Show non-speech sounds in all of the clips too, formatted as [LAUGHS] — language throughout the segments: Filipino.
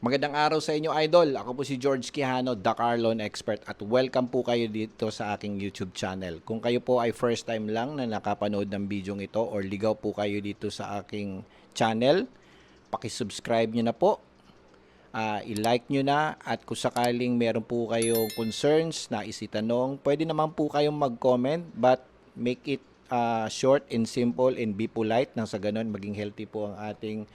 Magandang araw sa inyo, idol. Ako po si George Quijano, the car loan expert at welcome po kayo dito sa aking YouTube channel. Kung kayo po ay first time lang na nakapanood ng video ito or ligaw po kayo dito sa aking channel, pakisubscribe nyo na po. Ah, i-like nyo na at kung sakaling meron po kayong concerns na isitanong, pwede naman po kayong mag-comment but make it ah, short and simple and be polite nang sa ganun maging healthy po ang ating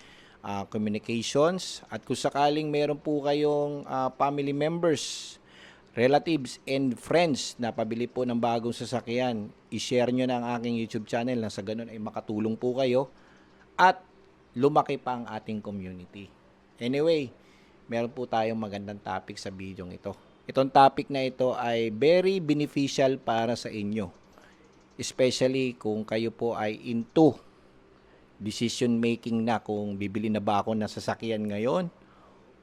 ah, communications. At kung sakaling meron po kayong ah, family members relatives and friends na pabili po ng bagong sasakyan i-share nyo na ang aking YouTube channel nang sa ganun ay makatulong po kayo at lumaki pa ang ating community. Anyway meron po tayong magandang topic sa video ito. Itong topic na ito ay very beneficial para sa inyo especially kung kayo po ay into decision making na kung bibili na ba ako ng sasakyan ngayon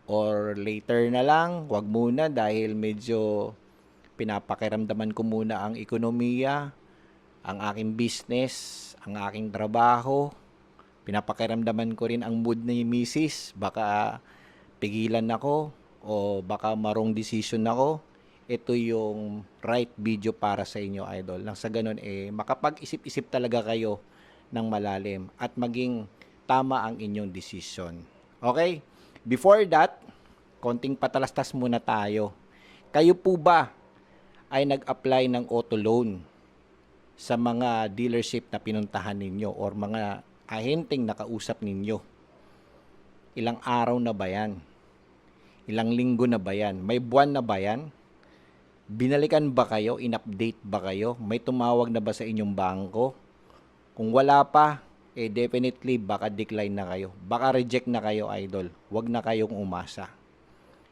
or later na lang, wag muna dahil medyo pinapakiramdaman ko muna ang ekonomiya, ang aking business, ang aking trabaho. Pinapakiramdaman ko rin ang mood ni misis. Baka pigilan ako o baka marong decision ako. Ito yung right video para sa inyo, idol. Nang sa ganun, eh, makapag-isip-isip talaga kayo ng malalim at maging tama ang inyong decision. Okay? Before that, konting patalastas muna tayo. Kayo po ba ay nag-apply ng auto loan sa mga dealership na pinuntahan ninyo or mga ahenteng nakausap ninyo? Ilang araw na ba yan? Ilang linggo na ba yan? May buwan na ba yan? Binalikan ba kayo? In-update ba kayo? May tumawag na ba sa inyong bangko? Kung wala pa, eh definitely baka decline na kayo. Baka reject na kayo, idol. Huwag na kayong umasa.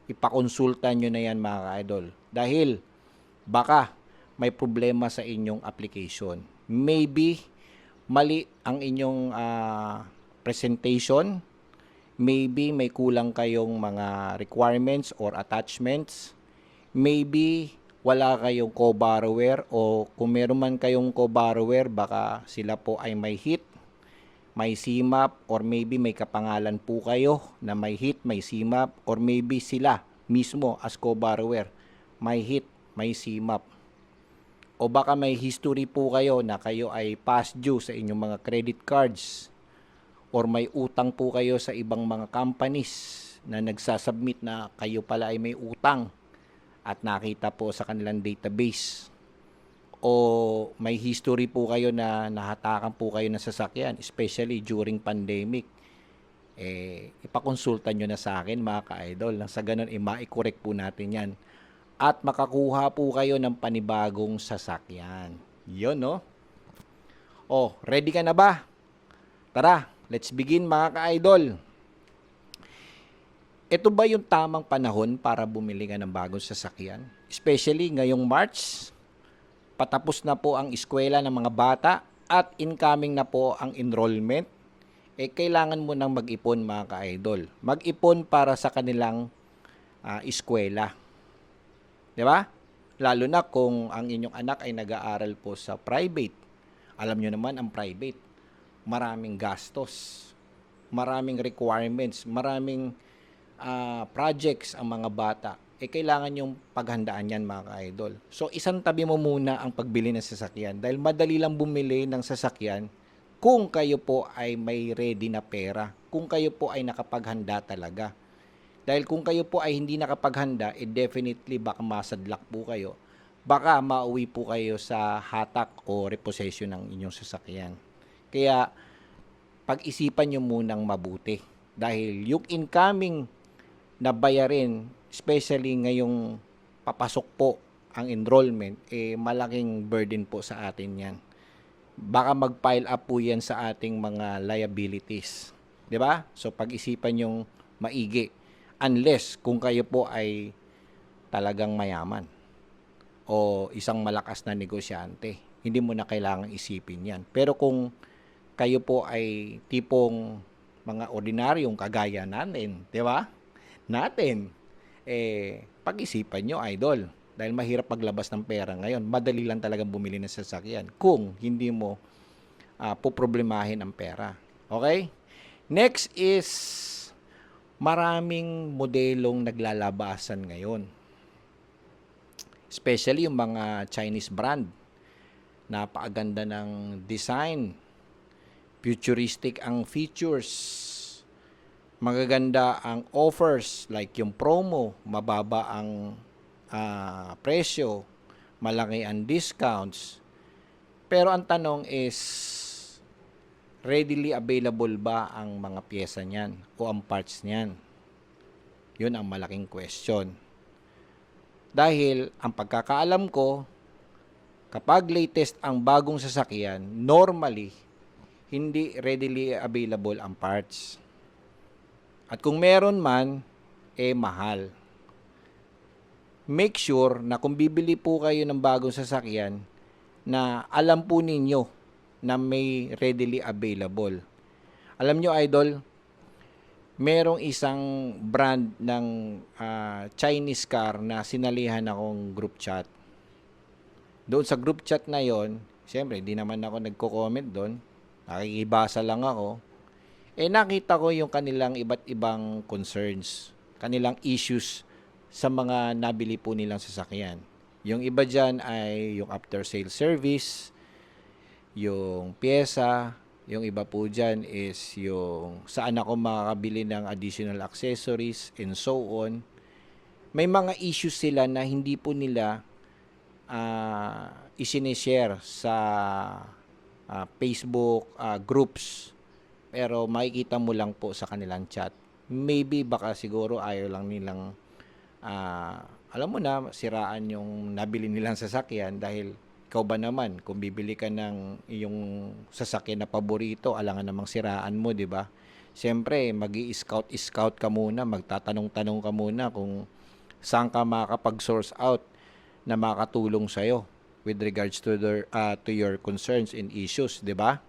Ipakonsulta nyo na yan, mga ka-idol. Dahil, baka may problema sa inyong application. Maybe, mali ang inyong ah, presentation. Maybe, may kulang kayong mga requirements or attachments. Maybe, wala kayong co-borrower o kung meron man kayong co-borrower, baka sila po ay may hit may CMAP or maybe may kapangalan po kayo na may hit, may CMAP or maybe sila mismo as co-borrower may hit, may CMAP. O baka may history po kayo na kayo ay past due sa inyong mga credit cards or may utang po kayo sa ibang mga companies na nagsasubmit na kayo pala ay may utang at nakita po sa kanilang database o may history po kayo na nahatakan po kayo ng sasakyan, especially during pandemic, eh, ipakonsulta nyo na sa akin mga ka-idol. Nang sa ganun, eh, ma-correct po natin yan. At makakuha po kayo ng panibagong sasakyan. Yun, no? Oh, ready ka na ba? Tara, let's begin mga ka-idol. Ito ba yung tamang panahon para bumili ka ng bagong sasakyan? Especially ngayong March, patapos na po ang eskwela ng mga bata at incoming na po ang enrollment, eh kailangan mo nang mag-ipon mga ka-idol. Mag-ipon para sa kanilang ah, eskwela. 'Di ba? Lalo na kung ang inyong anak ay nag-aaral po sa private. Alam nyo naman ang private, maraming gastos, maraming requirements, maraming ah, projects ang mga bata eh kailangan yung paghandaan yan mga ka-idol. So isang tabi mo muna ang pagbili ng sasakyan dahil madali lang bumili ng sasakyan kung kayo po ay may ready na pera, kung kayo po ay nakapaghanda talaga. Dahil kung kayo po ay hindi nakapaghanda, eh definitely baka masadlak po kayo. Baka mauwi po kayo sa hatak o repossession ng inyong sasakyan. Kaya pag-isipan nyo munang mabuti. Dahil yung incoming na bayarin, especially ngayong papasok po ang enrollment, eh malaking burden po sa atin yan. Baka mag-pile up po yan sa ating mga liabilities. 'Di ba? So pag-isipan yung maigi. Unless kung kayo po ay talagang mayaman o isang malakas na negosyante, hindi mo na kailangang isipin yan. Pero kung kayo po ay tipong mga ordinaryong kagaya natin, 'di ba? Natin eh pag-isipan nyo idol dahil mahirap paglabas ng pera ngayon. Madali lang talagang bumili ng sasakyan kung hindi mo uh, poproblemahin ang pera. Okay? Next is maraming modelong naglalabasan ngayon. Especially yung mga Chinese brand. Napakaganda ng design. Futuristic ang features. Magaganda ang offers like yung promo, mababa ang ah, presyo, malaki ang discounts. Pero ang tanong is readily available ba ang mga pyesa niyan o ang parts niyan? Yun ang malaking question. Dahil ang pagkakaalam ko, kapag latest ang bagong sasakyan, normally, hindi readily available ang parts. At kung meron man, eh mahal. Make sure na kung bibili po kayo ng bagong sasakyan, na alam po ninyo na may readily available. Alam nyo, idol, merong isang brand ng ah, Chinese car na sinalihan akong group chat. Doon sa group chat na yon, siyempre, di naman ako nagko-comment doon. Nakikibasa lang ako. Eh, nakita ko yung kanilang iba't ibang concerns, kanilang issues sa mga nabili po nilang sasakyan. Yung iba dyan ay yung after sale service, yung pyesa, yung iba po dyan is yung saan ako makakabili ng additional accessories and so on. May mga issues sila na hindi po nila uh, isinishare sa ah, Facebook ah, groups. Pero makikita mo lang po sa kanilang chat. Maybe baka siguro ayaw lang nilang ah, alam mo na siraan yung nabili nilang sasakyan dahil ikaw ba naman kung bibili ka ng iyong sasakyan na paborito alangan namang siraan mo di ba Siyempre, mag scout ka muna, magtatanong-tanong ka muna kung saan ka makakapag-source out na makatulong sa'yo with regards to, their, ah, to your concerns and issues, di ba?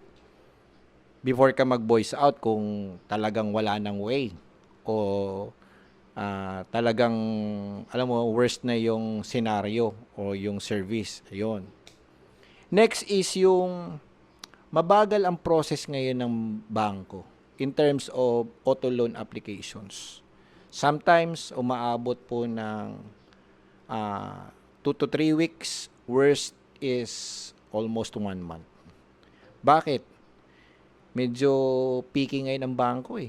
Before ka mag-voice out kung talagang wala ng way o ah, talagang, alam mo, worst na yung scenario o yung service. Ayun. Next is yung mabagal ang process ngayon ng bangko in terms of auto loan applications. Sometimes umaabot po ng 2 to 3 weeks, worst is almost 1 month. Bakit? Medyo peaking ngayon ang bangko eh.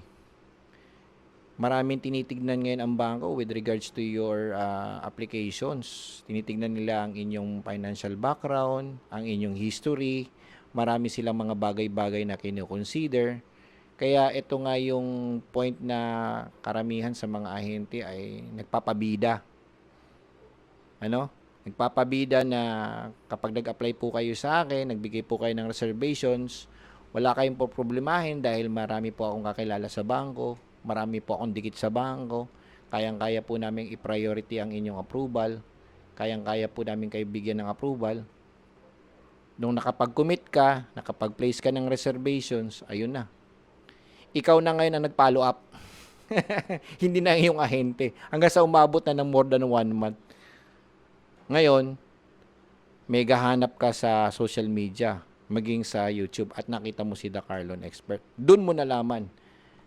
Maraming tinitignan ngayon ang bangko with regards to your ah, applications. Tinitignan nila ang inyong financial background, ang inyong history. Marami silang mga bagay-bagay na kino-consider. Kaya ito nga yung point na karamihan sa mga ahente ay nagpapabida. Ano? Nagpapabida na kapag nag-apply po kayo sa akin, nagbigay po kayo ng reservations, wala kayong problemahin dahil marami po akong kakilala sa bangko, marami po akong dikit sa bangko, kayang-kaya po namin i-priority ang inyong approval, kayang-kaya po namin kayo bigyan ng approval. Nung nakapag-commit ka, nakapag-place ka ng reservations, ayun na. Ikaw na ngayon ang nag-follow up. [LAUGHS] Hindi na yung ahente. Hanggang sa umabot na ng more than one month. Ngayon, may gahanap ka sa social media, maging sa YouTube, at nakita mo si The Carlon Expert. Doon mo nalaman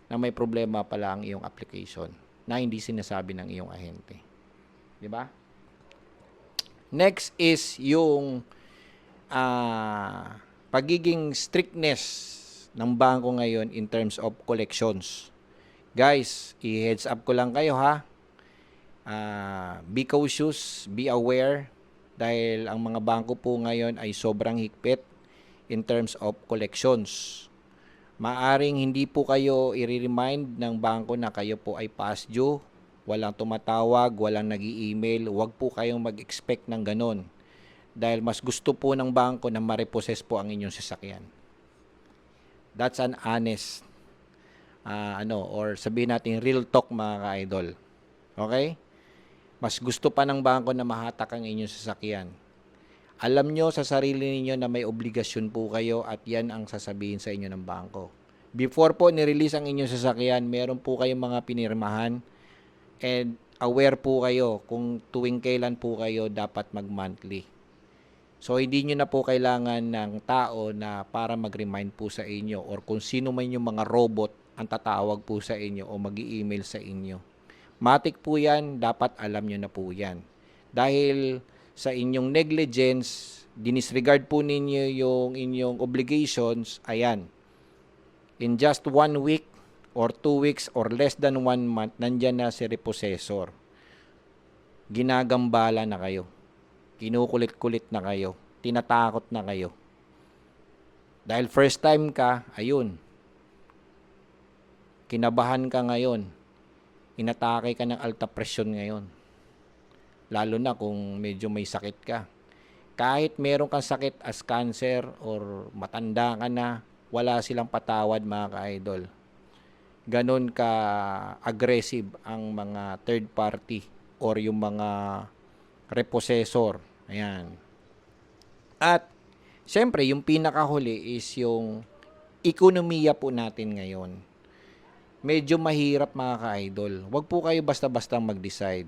na may problema pala ang iyong application na hindi sinasabi ng iyong ahente. Di ba? Next is yung ah, pagiging strictness ng bangko ngayon in terms of collections. Guys, i-heads up ko lang kayo ha. Ah, be cautious, be aware dahil ang mga bangko po ngayon ay sobrang higpit in terms of collections. Maaring hindi po kayo i-remind ng bangko na kayo po ay past due, walang tumatawag, walang nag email huwag po kayong mag-expect ng ganon. Dahil mas gusto po ng bangko na ma-repossess po ang inyong sasakyan. That's an honest ah, ano or sabihin natin real talk mga ka-idol. Okay? Mas gusto pa ng bangko na mahatak ang inyong sasakyan. Alam nyo sa sarili ninyo na may obligasyon po kayo at yan ang sasabihin sa inyo ng bangko. Before po nirelease ang inyong sasakyan, meron po kayong mga pinirmahan and aware po kayo kung tuwing kailan po kayo dapat mag-monthly. So, hindi nyo na po kailangan ng tao na para mag-remind po sa inyo or kung sino man yung mga robot ang tatawag po sa inyo o mag email sa inyo. Matik po yan, dapat alam nyo na po yan. Dahil sa inyong negligence, dinisregard po ninyo yung inyong obligations, ayan, in just one week or two weeks or less than one month, nandyan na si repossessor. Ginagambala na kayo. Kinukulit-kulit na kayo. Tinatakot na kayo. Dahil first time ka, ayun. Kinabahan ka ngayon. Inatake ka ng alta presyon ngayon. Lalo na kung medyo may sakit ka. Kahit meron kang sakit as cancer or matanda ka na, wala silang patawad mga ka-idol. Ganon ka aggressive ang mga third party or yung mga repossessor. Ayan. At Siyempre, yung pinakahuli is yung ekonomiya po natin ngayon. Medyo mahirap mga ka-idol. Huwag po kayo basta-basta mag-decide.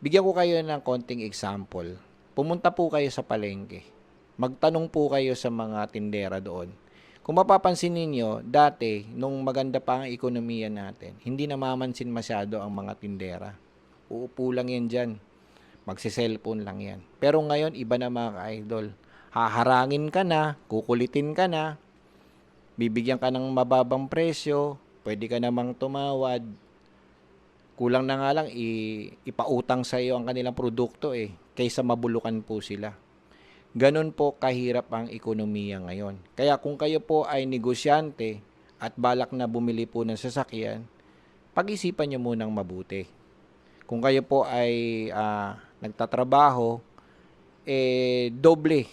Bigyan ko kayo ng konting example. Pumunta po kayo sa palengke. Magtanong po kayo sa mga tindera doon. Kung mapapansin ninyo, dati, nung maganda pa ang ekonomiya natin, hindi namamansin masyado ang mga tindera. Uupo lang yan dyan. Magsiselfone lang yan. Pero ngayon, iba na mga ka-idol haharangin ka na, kukulitin ka na, bibigyan ka ng mababang presyo, pwede ka namang tumawad. Kulang na nga lang i- ipautang sa iyo ang kanilang produkto eh, kaysa mabulukan po sila. Ganon po kahirap ang ekonomiya ngayon. Kaya kung kayo po ay negosyante at balak na bumili po ng sasakyan, pag-isipan nyo munang mabuti. Kung kayo po ay ah, nagtatrabaho, eh doble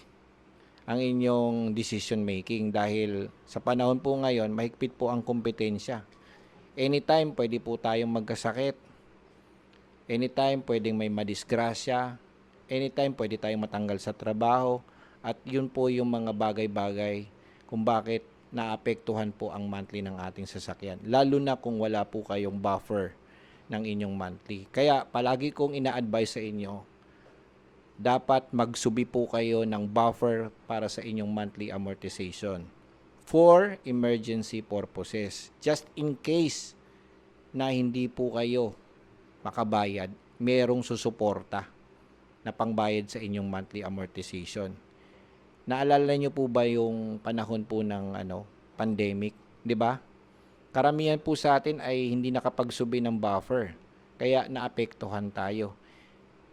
ang inyong decision making dahil sa panahon po ngayon, mahigpit po ang kompetensya. Anytime pwede po tayong magkasakit. Anytime pwedeng may madisgrasya. Anytime pwede tayong matanggal sa trabaho. At yun po yung mga bagay-bagay kung bakit naapektuhan po ang monthly ng ating sasakyan. Lalo na kung wala po kayong buffer ng inyong monthly. Kaya palagi kong ina-advise sa inyo, dapat magsubi po kayo ng buffer para sa inyong monthly amortization for emergency purposes. Just in case na hindi po kayo makabayad, merong susuporta na pangbayad sa inyong monthly amortization. Naalala niyo po ba yung panahon po ng ano, pandemic, 'di ba? Karamihan po sa atin ay hindi nakapagsubi ng buffer. Kaya naapektuhan tayo.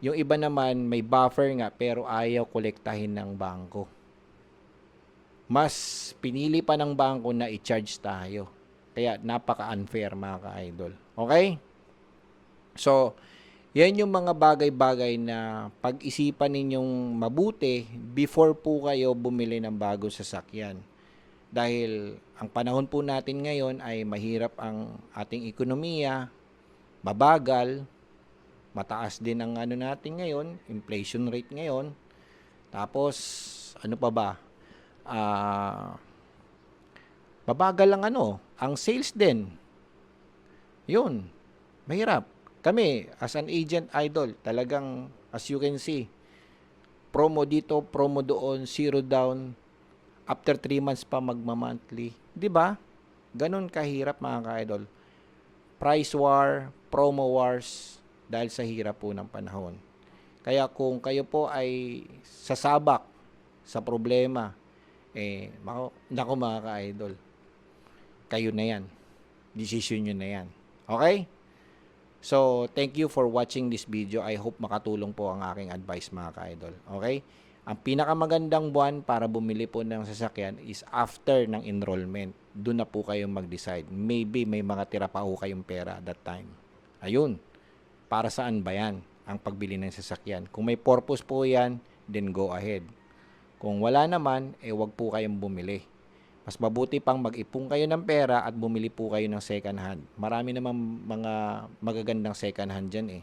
Yung iba naman may buffer nga pero ayaw kolektahin ng bangko. Mas pinili pa ng bangko na i-charge tayo. Kaya napaka-unfair mga ka-idol. Okay? So, yan yung mga bagay-bagay na pag-isipan ninyong mabuti before po kayo bumili ng bagong sasakyan. Dahil ang panahon po natin ngayon ay mahirap ang ating ekonomiya, mabagal, mataas din ang ano natin ngayon, inflation rate ngayon. Tapos, ano pa ba? Ah, mabagal ang ano, ang sales din. Yun, mahirap. Kami, as an agent idol, talagang, as you can see, promo dito, promo doon, zero down, after 3 months pa magma-monthly. 'Di ba? Ganun kahirap mga ka-idol. Price war, promo wars dahil sa hirap po ng panahon. Kaya kung kayo po ay sasabak sa problema, eh, mako, nako mga ka-idol, kayo na yan. Decision nyo na yan. Okay? So, thank you for watching this video. I hope makatulong po ang aking advice mga ka-idol. Okay? Ang pinakamagandang buwan para bumili po ng sasakyan is after ng enrollment. Doon na po kayo mag-decide. Maybe may mga tira pa po kayong pera at that time. Ayun. Para saan ba yan ang pagbili ng sasakyan? Kung may purpose po yan, then go ahead. Kung wala naman, eh wag po kayong bumili. Mas mabuti pang mag-ipong kayo ng pera at bumili po kayo ng second hand. Marami namang mga magagandang second hand dyan eh.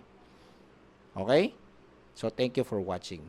Okay? So, thank you for watching.